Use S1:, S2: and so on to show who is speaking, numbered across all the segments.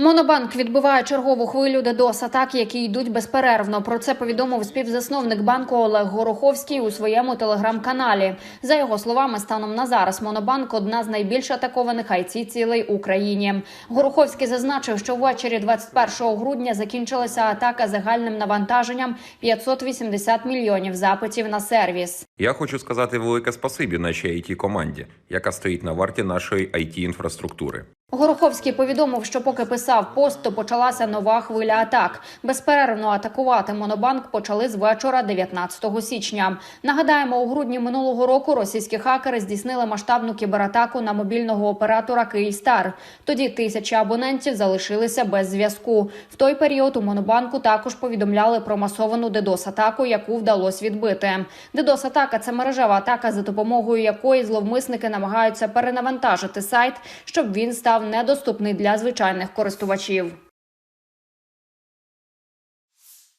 S1: Монобанк відбиває чергову хвилю ддос атак, які йдуть безперервно. Про це повідомив співзасновник банку Олег Гороховський у своєму телеграм-каналі. За його словами, станом на зараз Монобанк одна з найбільш атакованих it цілей Україні. Гороховський зазначив, що ввечері 21 грудня закінчилася атака загальним навантаженням 580 мільйонів запитів на сервіс.
S2: Я хочу сказати велике спасибі нашій it команді, яка стоїть на варті нашої it інфраструктури.
S1: Гороховський повідомив, що поки писав пост, то почалася нова хвиля атак. Безперервно атакувати монобанк почали з вечора 19 січня. Нагадаємо, у грудні минулого року російські хакери здійснили масштабну кібератаку на мобільного оператора Київстар. Тоді тисячі абонентів залишилися без зв'язку. В той період у монобанку також повідомляли про масовану ддос-атаку, яку вдалося відбити. Ддос-атака – це мережева атака, за допомогою якої зловмисники намагаються перенавантажити сайт, щоб він став недоступний для звичайних користувачів.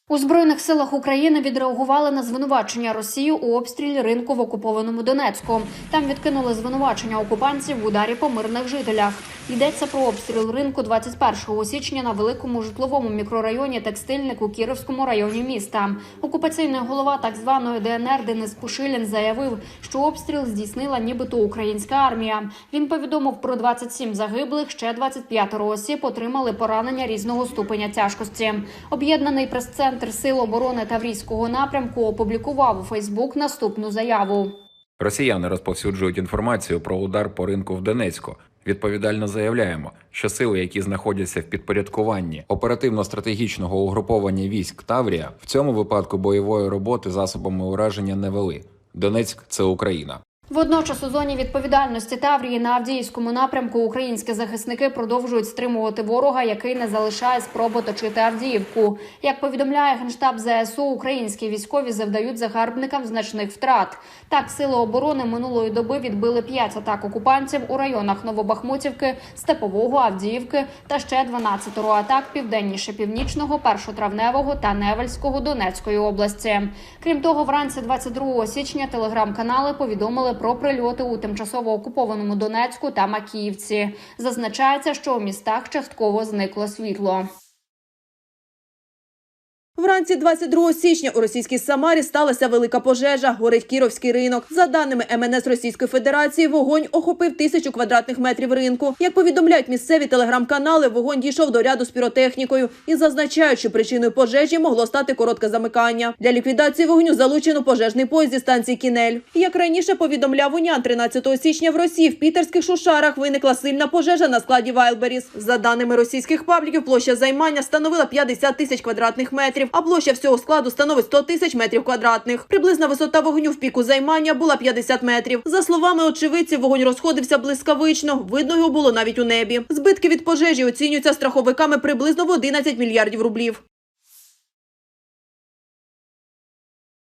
S1: У збройних силах України відреагували на звинувачення Росії у обстрілі ринку в окупованому Донецьку. Там відкинули звинувачення окупантів в ударі по мирних жителях. Йдеться про обстріл ринку 21 січня на великому житловому мікрорайоні Текстильник у Кіровському районі міста. Окупаційний голова так званої ДНР Денис Пушилін заявив, що обстріл здійснила нібито українська армія. Він повідомив про 27 загиблих, ще 25 осіб отримали поранення різного ступеня тяжкості. Об'єднаний прес-центр Сил оборони Таврійського напрямку опублікував у Фейсбук наступну заяву.
S2: Росіяни розповсюджують інформацію про удар по ринку в Донецьку. Відповідально заявляємо, що сили, які знаходяться в підпорядкуванні оперативно-стратегічного угруповання військ Таврія, в цьому випадку бойової роботи засобами ураження не вели. Донецьк це Україна.
S1: Водночас у зоні відповідальності Таврії на Авдіївському напрямку українські захисники продовжують стримувати ворога, який не залишає спроб оточити Авдіївку. Як повідомляє генштаб ЗСУ, українські військові завдають загарбникам значних втрат. Так, сили оборони минулої доби відбили 5 атак окупантів у районах Новобахмутівки, Степового, Авдіївки та ще 12 атак південніше північного, першотравневого та Невельського Донецької області. Крім того, вранці 22 січня телеграм-канали повідомили про прильоти у тимчасово окупованому Донецьку та Макіївці. Зазначається, що у містах частково зникло світло.
S3: Вранці 22 січня у російській Самарі сталася велика пожежа. Горить Кіровський ринок. За даними МНС Російської Федерації, вогонь охопив тисячу квадратних метрів ринку. Як повідомляють місцеві телеграм-канали, вогонь дійшов до ряду з піротехнікою і зазначають, що причиною пожежі могло стати коротке замикання. Для ліквідації вогню залучено пожежний поїзд зі станції Кінель. Як раніше повідомляв Унян, 13 січня в Росії в пітерських шушарах виникла сильна пожежа на складі Вайлберіс. За даними російських пабліків, площа займання становила 50 тисяч квадратних метрів, а площа всього складу становить 100 тисяч метрів квадратних. Приблизна висота вогню в піку займання була 50 метрів. За словами очевидців, вогонь розходився блискавично. Видно його було навіть у небі. Збитки від пожежі оцінюються страховиками приблизно в 11 мільярдів рублів.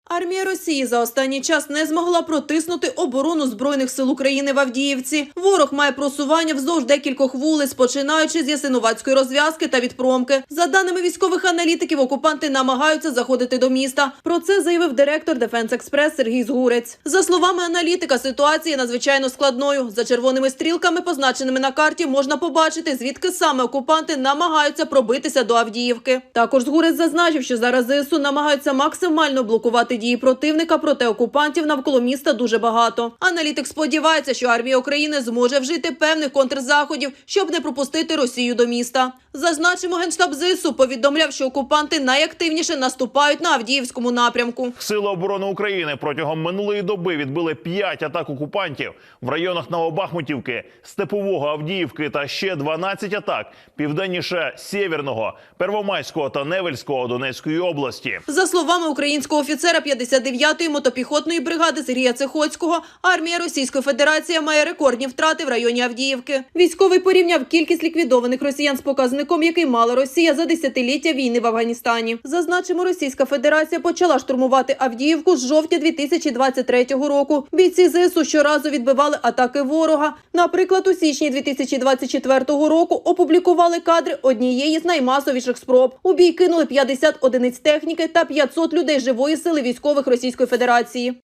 S3: Армія Росії за останній час не змогла протиснути оборону збройних сил України в Авдіївці. Ворог має просування вздовж декількох вулиць, починаючи з Ясинуватської розв'язки та від промки. За даними військових аналітиків, окупанти намагаються заходити до міста. Про це заявив директор Дефенс Експрес Сергій Згурець. За словами аналітика, ситуація надзвичайно складною. За червоними стрілками, позначеними на карті, можна побачити, звідки саме окупанти намагаються пробитися до Авдіївки. Також Згурець зазначив, що зараз ЗСУ намагаються максимально блокувати дії противника, проте окупантів навколо міста дуже багато. Аналітик сподівається, що армія України зможе вжити певних контрзаходів, щоб не пропустити Росію до міста. Зазначимо, генштаб ЗСУ повідомляв, що окупанти найактивніше наступають на Авдіївському напрямку.
S4: Сили оборони України протягом минулої доби відбили 5 атак окупантів в районах Новобахмутівки, Степового, Авдіївки та ще 12 атак південніше Сєвєрного, Первомайського та Невельського Донецької області.
S3: За словами українського офіцера 59-ї мотопіхотної бригади Сергія Цехоцького, армія Російської Федерації має рекордні втрати в районі Авдіївки. Військовий порівняв кількість ліквідованих росіян з показником, який мала Росія за десятиліття війни в Афганістані. Зазначимо, Російська Федерація почала штурмувати Авдіївку з жовтня 2023 року. Бійці ЗСУ щоразу відбивали атаки ворога. Наприклад, у січні 2024 року опублікували кадри однієї з наймасовіших спроб. У бій кинули 50 одиниць техніки та 500 людей живої сили військових Російської Федерації.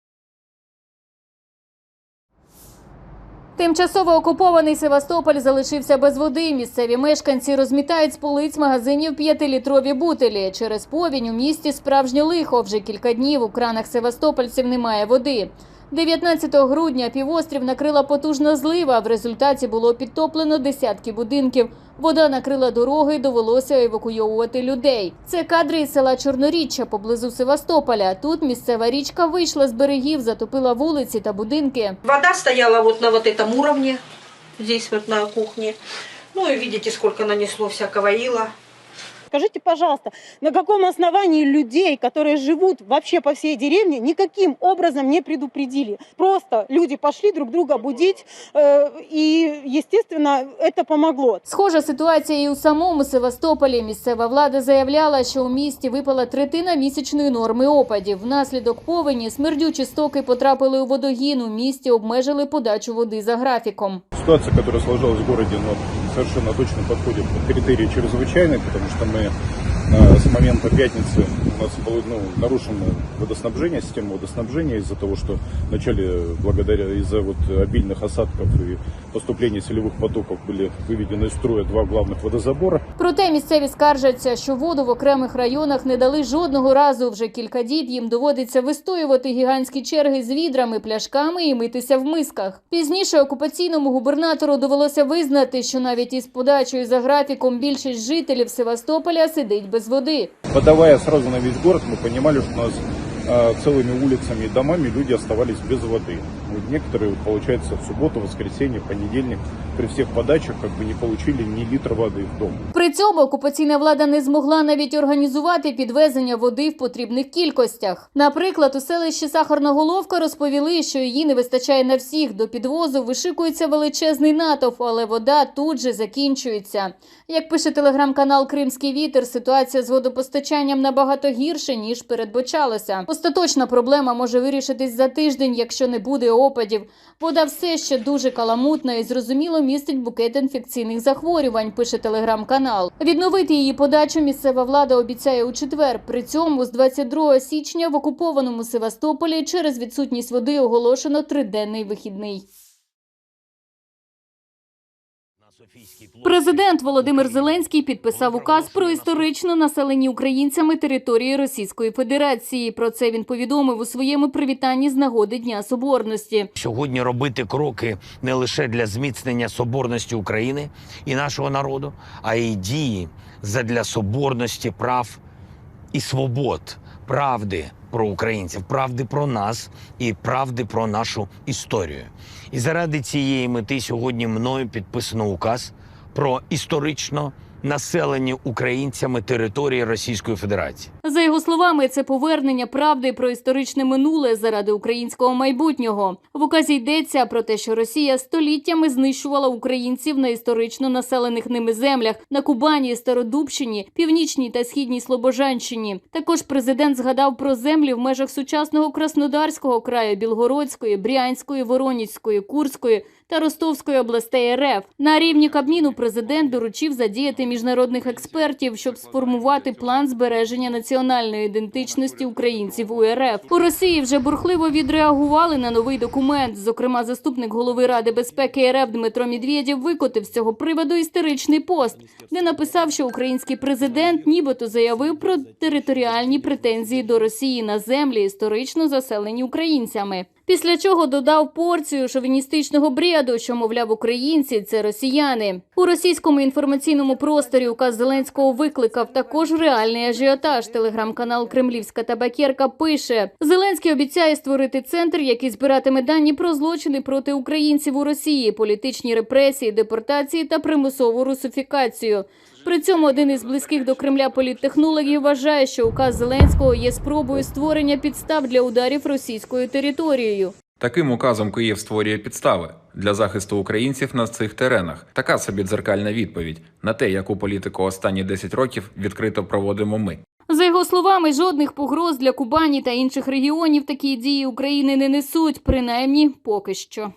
S5: Тимчасово окупований Севастополь залишився без води. Місцеві мешканці розмітають з полиць магазинів п'ятилітрові бутилі. Через повінь у місті справжнє лихо. Вже кілька днів у кранах севастопольців немає води. 19 грудня півострів накрила потужна злива. В результаті було підтоплено десятки будинків. Вода накрила дороги, довелося евакуйовувати людей. Це кадри із села Чорноріччя поблизу Севастополя. Тут місцева річка вийшла з берегів, затопила вулиці та будинки.
S6: Вода стояла вот на вот этом уровне, здесь вот на кухне. Ну и видите, сколько нанесло всякого ила.
S7: Скажите, пожалуйста, на каком основании людей, которые живут вообще по всей деревне, никаким образом не предупредили? Просто люди пошли друг друга будить, э, и, естественно, это помогло.
S5: Схожа ситуація і у самому Севастополі. Місцева влада заявляла, що у місті випала третина місячної норми опадів. Внаслідок повені смердючі стоки потрапили у водогін. У місті обмежили подачу води за графіком.
S8: Ситуация, которая сложилась в городе, ну, совершенно точно подходит под критерии чрезвычайной, потому что мы э, с момента пятницы у нас было ну, нарушено водоснабжение, система водоснабжения из-за того, что вначале благодаря из-за вот обильных осадков и поступления селевых потоков были выведены из строя два главных водозабора.
S5: Проте місцеві скаржаться, що воду в окремих районах не дали жодного разу. Вже кілька діб їм доводиться вистоювати гігантські черги з відрами, пляшками і митися в мисках. Пізніше окупаційному губернатору довелося визнати, що навіть із подачею за графіком більшість жителів Севастополя сидить без води.
S8: Подавая сразу на весь город, мы понимали, что у нас э, целыми улицами и домами люди оставались без воды. Вот некоторые, получается, в субботу, воскресенье, понедельник при всех подачах как бы не получили ни литра воды в дом.
S5: При цьому окупаційна влада не змогла навіть організувати підвезення води в потрібних кількостях. Наприклад, у селищі Сахарна Головка розповіли, що її не вистачає на всіх. До підвозу вишикується величезний натовп, але вода тут же закінчується. Як пише телеграм-канал Кримський вітер, ситуація з водопостачанням набагато гірше ніж передбачалося. Остаточна проблема може вирішитись за тиждень, якщо не буде опадів. Вода все ще дуже каламутна і зрозуміло містить букет інфекційних захворювань. Пише телеграм-канал. Відновити її подачу місцева влада обіцяє у четвер. При цьому з 22 січня в окупованому Севастополі через відсутність води оголошено триденний вихідний. Президент Володимир Зеленський підписав указ про історично населені українцями території Російської Федерації. Про це він повідомив у своєму привітанні з нагоди Дня Соборності.
S9: сьогодні робити кроки не лише для зміцнення соборності України і нашого народу, а й дії задля соборності прав і свобод, правди про українців, правди про нас і правди про нашу історію. І заради цієї мети сьогодні мною підписано указ про історично населені українцями території Російської Федерації.
S5: За його словами, це повернення правди про історичне минуле заради українського майбутнього. В указі йдеться про те, що Росія століттями знищувала українців на історично населених ними землях на Кубані, Стародубщині, Північній та Східній Слобожанщині. Також президент згадав про землі в межах сучасного Краснодарського краю, Білгородської, Брянської, Воронізької, Курської та Ростовської областей РФ. На рівні Кабміну президент доручив задіяти міжнародних експертів, щоб сформувати план збереження національної ідентичності українців у РФ. У Росії вже бурхливо відреагували на новий документ. Зокрема, заступник голови Ради безпеки РФ Дмитро Медведєв викотив з цього приводу істеричний пост, де написав, що український президент нібито заявив про територіальні претензії до Росії на землі, історично заселені українцями. Після чого додав порцію шовіністичного бреду, що мовляв українці це росіяни. У російському інформаційному просторі указ Зеленського викликав також реальний ажіотаж. Телеграм-канал Кремлівська табакерка пише: Зеленський обіцяє створити центр, який збиратиме дані про злочини проти українців у Росії, політичні репресії, депортації та примусову русифікацію. При цьому один із близьких до Кремля політтехнологів вважає, що указ Зеленського є спробою створення підстав для ударів російською територією.
S2: Таким указом Київ створює підстави для захисту українців на цих теренах. Така собі дзеркальна відповідь на те, яку політику останні 10 років відкрито проводимо ми.
S5: За його словами, жодних погроз для Кубані та інших регіонів такі дії України не несуть, принаймні поки що.